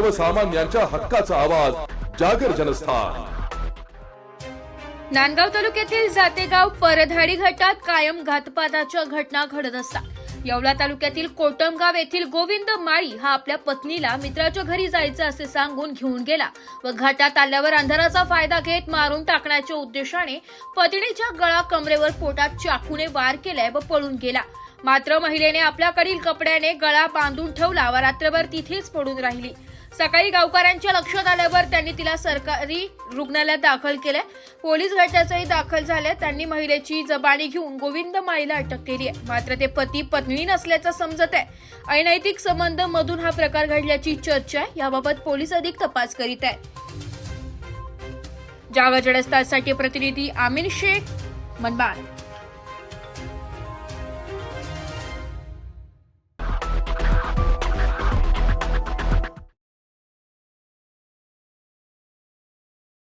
सर्वसामान्यांच्या हक्काचा आवाज जागर जनस्थान. नांदगाव तालुक्यातील जातेगाव परधाडी घाटात कायम घातपाताच्या घटना घडत असतात. येवला तालुक्यातील कोटमगाव येथील गोविंद माळी हा आपल्या पत्नीला मित्राच्या घरी जायचं असे सांगून घेऊन गेला व घाटात आल्यावर अंधाराचा फायदा घेत मारून टाकण्याच्या उद्देशाने पत्नीच्या गळा कमरेवर पोटात चाकूने वार केलाय व पळून गेला. मात्र महिलेने आपल्याकडील कपड्याने गळा बांधून ठेवला व रात्रभर तिथेच पडून राहिली. सकाळी गावकऱ्यांच्या लक्षात आल्यावर त्यांनी तिला सरकारी रुग्णालयात दाखल केले पोलीस घटनाचाही दाखल झाले त्यांनी महिलेची जबानी घेऊन गोविंद माळीला अटक केली आहे. मात्र ते पती पत्नी नसल्याचं समजत आहे. अनैतिक संबंध मधून हा प्रकार घडल्याची चर्चा आहे. याबाबत पोलीस अधिक तपास करीत आहे जागा जडस्तासाठी प्रतिनिधी आमिन शेख मनमाड.